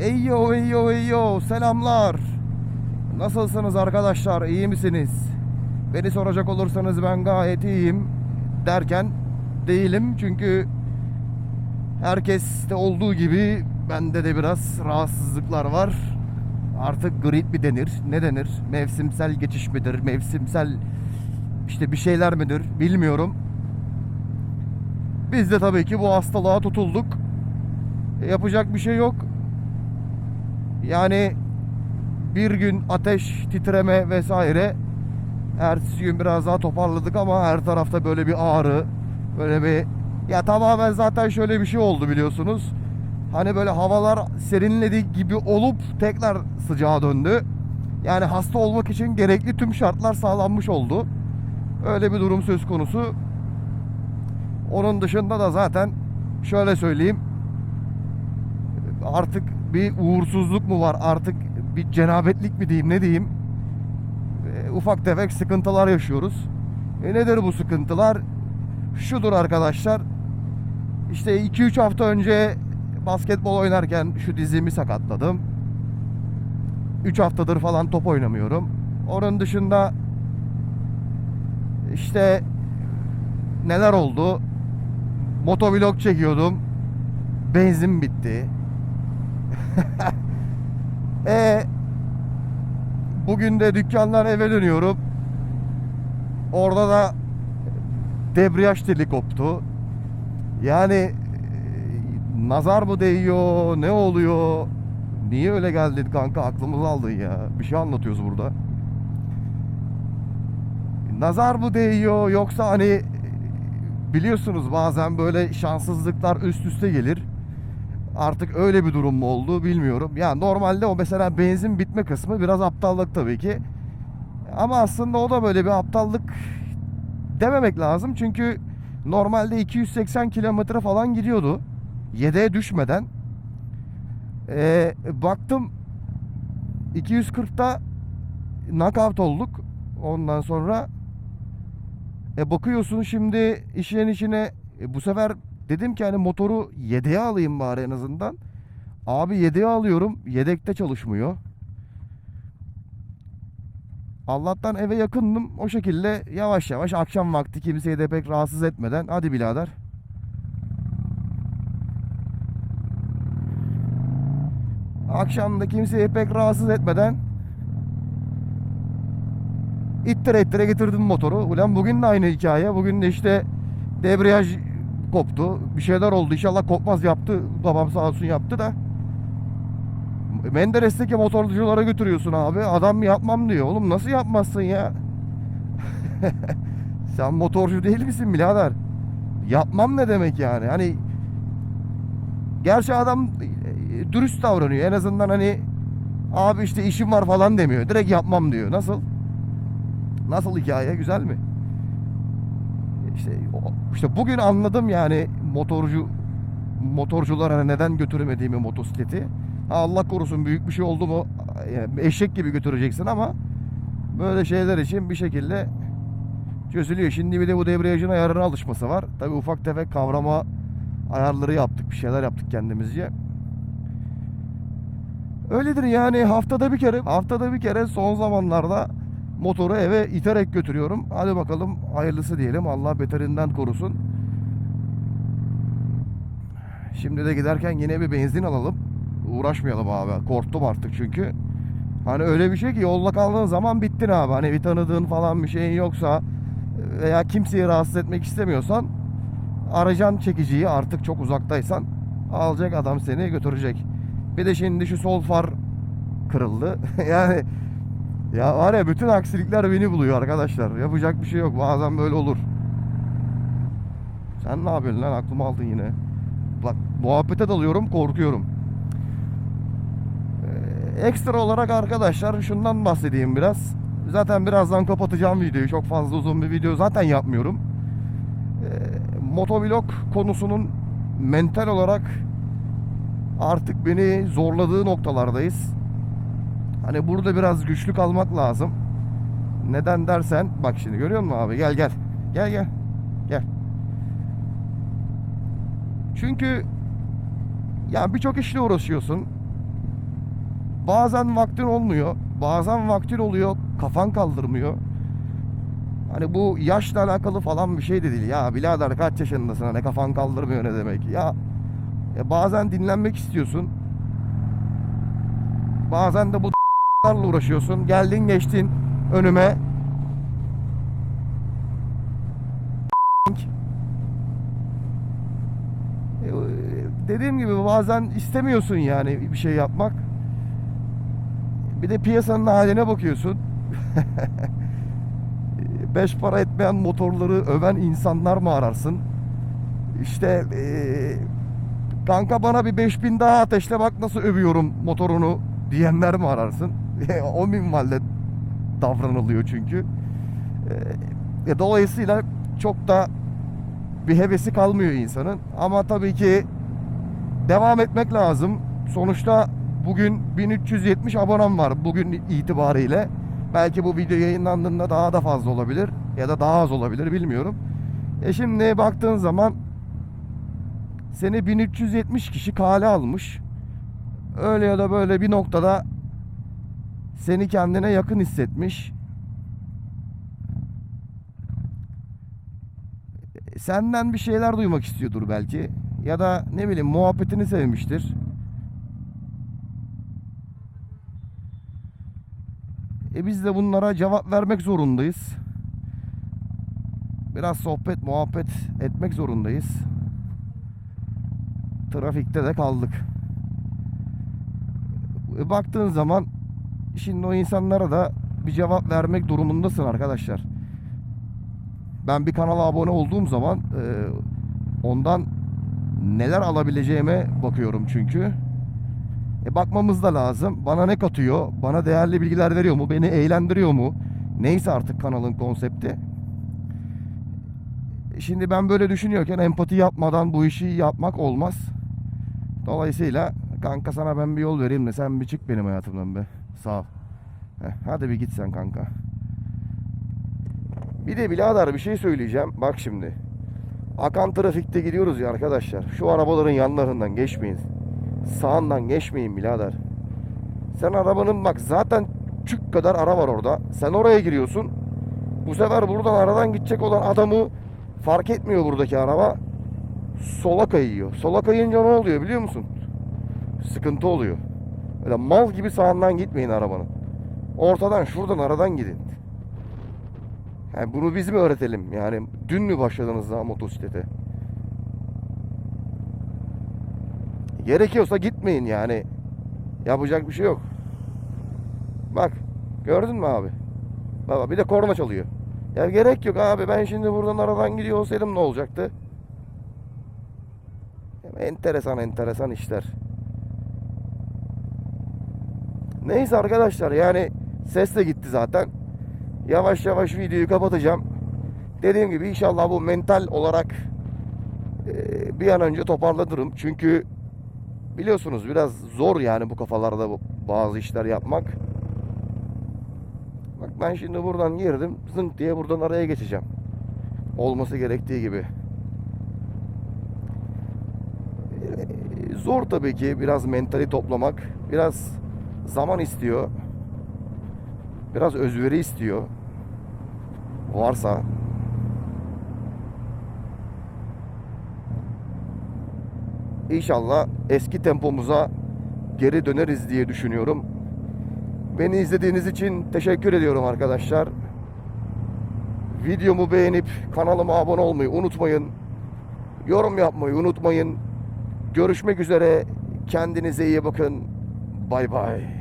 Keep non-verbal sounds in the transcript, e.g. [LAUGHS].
Eyyo eyyo eyyo selamlar. Nasılsınız arkadaşlar iyi misiniz? Beni soracak olursanız ben gayet iyiyim derken değilim çünkü herkeste olduğu gibi bende de biraz rahatsızlıklar var. Artık grip mi denir? Ne denir? Mevsimsel geçiş midir? Mevsimsel işte bir şeyler midir? Bilmiyorum. Biz de tabii ki bu hastalığa tutulduk. Yapacak bir şey yok. Yani bir gün ateş, titreme vesaire. Ertesi gün biraz daha toparladık ama her tarafta böyle bir ağrı, böyle bir ya tamamen zaten şöyle bir şey oldu biliyorsunuz. Hani böyle havalar serinledi gibi olup tekrar sıcağa döndü. Yani hasta olmak için gerekli tüm şartlar sağlanmış oldu. Öyle bir durum söz konusu. Onun dışında da zaten şöyle söyleyeyim. Artık bir uğursuzluk mu var? Artık bir cenabetlik mi diyeyim ne diyeyim? E, ufak tefek sıkıntılar yaşıyoruz. E nedir bu sıkıntılar? Şudur arkadaşlar. İşte 2-3 hafta önce basketbol oynarken şu dizimi sakatladım. 3 haftadır falan top oynamıyorum. Onun dışında işte neler oldu? Motovlog çekiyordum. Benzin bitti. [LAUGHS] e bugün de dükkandan eve dönüyorum. Orada da debriyaj teli koptu. Yani e, nazar mı değiyor? Ne oluyor? Niye öyle geldin kanka? Aklımızı aldın ya. Bir şey anlatıyoruz burada. Nazar mı değiyor yoksa hani e, biliyorsunuz bazen böyle şanssızlıklar üst üste gelir. Artık öyle bir durum mu oldu bilmiyorum. Ya normalde o mesela benzin bitme kısmı biraz aptallık tabii ki. Ama aslında o da böyle bir aptallık dememek lazım. Çünkü normalde 280 kilometre falan gidiyordu. Yedeğe düşmeden. Ee, baktım 240'ta knockout olduk. Ondan sonra e bakıyorsun şimdi işin içine e, bu sefer dedim ki hani motoru yedeğe alayım bari en azından. Abi yedeğe alıyorum. Yedekte çalışmıyor. Allah'tan eve yakındım. O şekilde yavaş yavaş akşam vakti kimseyi de pek rahatsız etmeden. Hadi birader. Akşam da kimseyi pek rahatsız etmeden ittire ittire getirdim motoru. Ulan bugün de aynı hikaye. Bugün de işte debriyaj koptu. Bir şeyler oldu. İnşallah kopmaz yaptı. Babam sağ olsun yaptı da. Menderes'teki motorculara götürüyorsun abi. Adam yapmam diyor. Oğlum nasıl yapmazsın ya? [LAUGHS] Sen motorcu değil misin birader? Yapmam ne demek yani? Hani gerçi adam e, dürüst davranıyor. En azından hani abi işte işim var falan demiyor. Direkt yapmam diyor. Nasıl? Nasıl hikaye? Güzel mi? İşte işte bugün anladım yani motorcu motorculara neden götüremediğimi motosikleti. Ha, Allah korusun büyük bir şey oldu mu yani eşek gibi götüreceksin ama böyle şeyler için bir şekilde çözülüyor. Şimdi bir de bu debriyajın ayarına alışması var. Tabi ufak tefek kavrama ayarları yaptık. Bir şeyler yaptık kendimizce. Öyledir yani haftada bir kere haftada bir kere son zamanlarda motoru eve iterek götürüyorum. Hadi bakalım hayırlısı diyelim. Allah beterinden korusun. Şimdi de giderken yine bir benzin alalım. Uğraşmayalım abi. Korktum artık çünkü. Hani öyle bir şey ki yolda kaldığın zaman bittin abi. Hani bir tanıdığın falan bir şeyin yoksa veya kimseyi rahatsız etmek istemiyorsan aracan çekiciyi artık çok uzaktaysan alacak adam seni götürecek. Bir de şimdi şu sol far kırıldı. [LAUGHS] yani ya var ya bütün aksilikler beni buluyor arkadaşlar. Yapacak bir şey yok. Bazen böyle olur. Sen ne yapıyorsun lan? Aklımı aldın yine. Bak muhabbete dalıyorum korkuyorum. Ee, ekstra olarak arkadaşlar şundan bahsedeyim biraz. Zaten birazdan kapatacağım videoyu. Çok fazla uzun bir video zaten yapmıyorum. Ee, motovlog konusunun mental olarak artık beni zorladığı noktalardayız. Hani burada biraz güçlü kalmak lazım. Neden dersen bak şimdi görüyor musun abi? Gel gel. Gel gel. Gel. Çünkü ya birçok işle uğraşıyorsun. bazen vaktin olmuyor. Bazen vaktin oluyor. Kafan kaldırmıyor. Hani bu yaşla alakalı falan bir şey de değil. Ya birader kaç yaşındasın ne kafan kaldırmıyor ne demek. Ya, ya bazen dinlenmek istiyorsun. Bazen de bu larla uğraşıyorsun. Geldin geçtin önüme. E, Dediğim gibi bazen istemiyorsun yani bir şey yapmak. Bir de piyasanın haline bakıyorsun. [LAUGHS] Beş para etmeyen motorları öven insanlar mı ararsın? İşte eee, kanka bana bir 5000 daha ateşle bak nasıl övüyorum motorunu diyenler mi ararsın? [LAUGHS] o minvalde davranılıyor çünkü. E, dolayısıyla çok da bir hevesi kalmıyor insanın. Ama tabii ki devam etmek lazım. Sonuçta bugün 1370 abonem var bugün itibariyle. Belki bu video yayınlandığında daha da fazla olabilir ya da daha az olabilir bilmiyorum. E şimdi baktığın zaman seni 1370 kişi kale almış. Öyle ya da böyle bir noktada seni kendine yakın hissetmiş. Senden bir şeyler duymak istiyordur belki. Ya da ne bileyim muhabbetini sevmiştir. E biz de bunlara cevap vermek zorundayız. Biraz sohbet, muhabbet etmek zorundayız. Trafikte de kaldık. E baktığın zaman şimdi o insanlara da bir cevap vermek durumundasın arkadaşlar. Ben bir kanala abone olduğum zaman e, ondan neler alabileceğime bakıyorum çünkü. E bakmamız da lazım. Bana ne katıyor? Bana değerli bilgiler veriyor mu? Beni eğlendiriyor mu? Neyse artık kanalın konsepti. Şimdi ben böyle düşünüyorken empati yapmadan bu işi yapmak olmaz. Dolayısıyla kanka sana ben bir yol vereyim de sen bir çık benim hayatımdan be. Sağ ol. Heh, hadi bir git sen kanka. Bir de birader bir şey söyleyeceğim. Bak şimdi. Akan trafikte gidiyoruz ya arkadaşlar. Şu arabaların yanlarından geçmeyin. Sağından geçmeyin birader. Sen arabanın bak zaten çük kadar ara var orada. Sen oraya giriyorsun. Bu sefer buradan aradan gidecek olan adamı fark etmiyor buradaki araba. Sola kayıyor. Sola kayınca ne oluyor biliyor musun? Sıkıntı oluyor. Öyle mal gibi sağından gitmeyin arabanın. Ortadan şuradan aradan gidin. Yani bunu biz mi öğretelim? Yani dün mü başladınız daha motosiklete? Gerekiyorsa gitmeyin yani. Yapacak bir şey yok. Bak gördün mü abi? Baba bir de korna çalıyor. Ya gerek yok abi ben şimdi buradan aradan gidiyor olsaydım ne olacaktı? Enteresan enteresan işler. Neyse arkadaşlar yani ses de gitti zaten. Yavaş yavaş videoyu kapatacağım. Dediğim gibi inşallah bu mental olarak e, bir an önce toparlanırım. Çünkü biliyorsunuz biraz zor yani bu kafalarda bazı işler yapmak. Bak ben şimdi buradan girdim. Zınk diye buradan araya geçeceğim. Olması gerektiği gibi. E, Zor tabii ki biraz mentali toplamak. Biraz zaman istiyor. Biraz özveri istiyor. Varsa İnşallah eski tempomuza geri döneriz diye düşünüyorum. Beni izlediğiniz için teşekkür ediyorum arkadaşlar. Videomu beğenip kanalıma abone olmayı unutmayın. Yorum yapmayı unutmayın. Görüşmek üzere. Kendinize iyi bakın. Bay bay.